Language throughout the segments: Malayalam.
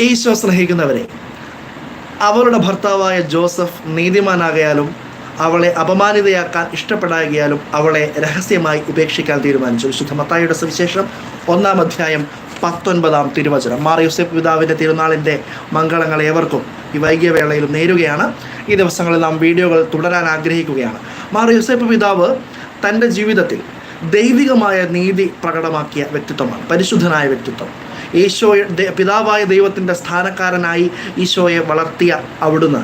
ഈശോ സ്നേഹിക്കുന്നവരെ അവളുടെ ഭർത്താവായ ജോസഫ് നീതിമാനാകയാലും അവളെ അപമാനിതയാക്കാൻ ഇഷ്ടപ്പെടാകിയാലും അവളെ രഹസ്യമായി ഉപേക്ഷിക്കാൻ തീരുമാനിച്ചു. വിശുദ്ധ മത്തായിയുടെ സുവിശേഷം ഒന്നാം അധ്യായം പത്തൊൻപതാം തിരുവചനം. മാർ യൂസഫ് പിതാവിന്റെ തിരുനാളിന്റെ മംഗളങ്ങൾ ഏവർക്കും ഈ വൈകിയ വേളയിൽ നേരുകയാണ്. ഈ ദിവസങ്ങളിൽ നാം വീഡിയോകൾ തുടരാൻ ആഗ്രഹിക്കുകയാണ്. മാർ യൂസഫ് പിതാവ് തന്റെ ജീവിതത്തിൽ ദൈവികമായ നീതി പ്രകടമാക്കിയ വ്യക്തിത്വമാണ് പരിശുദ്ധനായ വ്യക്തിത്വം. ഈശോയെ പിതാവായ ദൈവത്തിന്റെ സ്ഥാനക്കാരനായി ഈശോയെ വളർത്തിയ അവിടുന്ന്.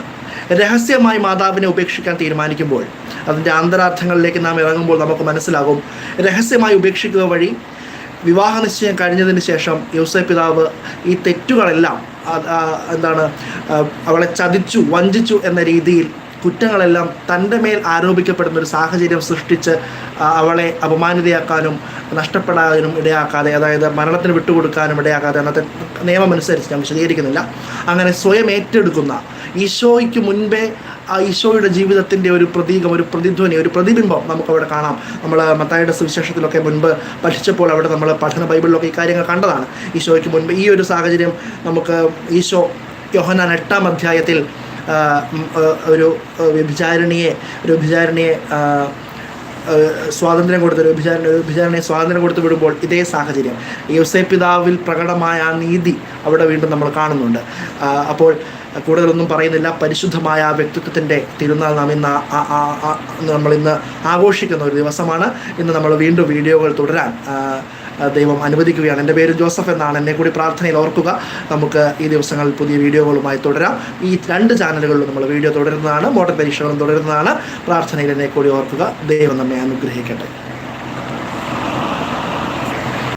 രഹസ്യമായി മാതാവിനെ ഉപേക്ഷിക്കാൻ തീരുമാനിക്കുമ്പോൾ അതിന്റെ ആന്തരാർത്ഥങ്ങളിലേക്ക് നാം ഇറങ്ങുമ്പോൾ നമുക്ക് മനസ്സിലാകും രഹസ്യമായി ഉപേക്ഷിക്കുക വഴി വിവാഹ നിശ്ചയം കഴിഞ്ഞതിന് ശേഷം യൂസഫ് പിതാവ് ഈ തെറ്റുകളെല്ലാം എന്താണ് അവളെ ചതിച്ചു വഞ്ചിച്ചു എന്ന രീതിയിൽ കുറ്റങ്ങളെല്ലാം തന്റെ മേൽ ആരോപിക്കപ്പെടുന്ന ഒരു സാഹചര്യം സൃഷ്ടിച്ച് അവളെ അപമാനിതയാക്കാനും നഷ്ടപ്പെടാനും ഇടയാക്കാതെ അതായത് മരണത്തിന് വിട്ടുകൊടുക്കാനും ഇടയാക്കാതെ അന്നത്തെ നിയമം അനുസരിച്ച് ഞാൻ വിശദീകരിക്കുന്നില്ല. അങ്ങനെ സ്വയം ഏറ്റെടുക്കുന്ന ഈശോയ്ക്ക് മുൻപേ ആ ഈശോയുടെ ജീവിതത്തിന്റെ ഒരു പ്രതീകം ഒരു പ്രതിധ്വനി ഒരു പ്രതിബിംബം നമുക്കവിടെ കാണാം. നമ്മൾ മത്തായുടെ സുവിശേഷത്തിലൊക്കെ മുൻപ് പഠിച്ചപ്പോൾ അവിടെ നമ്മൾ പഠന ബൈബിളിലൊക്കെ ഈ കാര്യങ്ങൾ കണ്ടതാണ്. ഈശോയ്ക്ക് മുൻപ് ഈ ഒരു സാഹചര്യം നമുക്ക് ഈശോ യോഹനാൻ എട്ടാം അധ്യായത്തിൽ ഒരു വ്യഭിചാരണിയെ ഒരു വ്യഭിചാരിണിയെ സ്വാതന്ത്ര്യം കൊടുത്ത് ഒരു വിചാരണ വിചാരണയെ സ്വാതന്ത്ര്യം കൊടുത്ത് വിടുമ്പോൾ ഇതേ സാഹചര്യം. യുസൈ പിതാവിൽ പ്രകടമായ ആ നീതി അവിടെ വീണ്ടും നമ്മൾ കാണുന്നുണ്ട്. അപ്പോൾ കൂടുതലൊന്നും പറയുന്നില്ല. പരിശുദ്ധമായ ആ വ്യക്തിത്വത്തിന്റെ തിരുനാൾ നാം ഇന്ന് നമ്മൾ ഇന്ന് ആഘോഷിക്കുന്ന ഒരു ദിവസമാണ്. ഇന്ന് നമ്മൾ വീണ്ടും വീഡിയോകൾ തുടരാൻ ദൈവം അനുവദിക്കുകയാണ്. എന്റെ പേര് ജോസഫ് എന്നാണ്. എന്നെ കൂടി പ്രാർത്ഥനയിൽ ഓർക്കുക. നമുക്ക് ഈ ദിവസങ്ങളിൽ പുതിയ വീഡിയോകളുമായി തുടരാം. ഈ രണ്ട് ചാനലുകളിലും നമ്മൾ വീഡിയോ തുടരുന്നതാണ്. മോട്ടർ പരീക്ഷകളും തുടരുന്നതാണ്. പ്രാർത്ഥനയിൽ എന്നെ കൂടി ഓർക്കുക. ദൈവം നമ്മെ അനുഗ്രഹിക്കട്ടെ.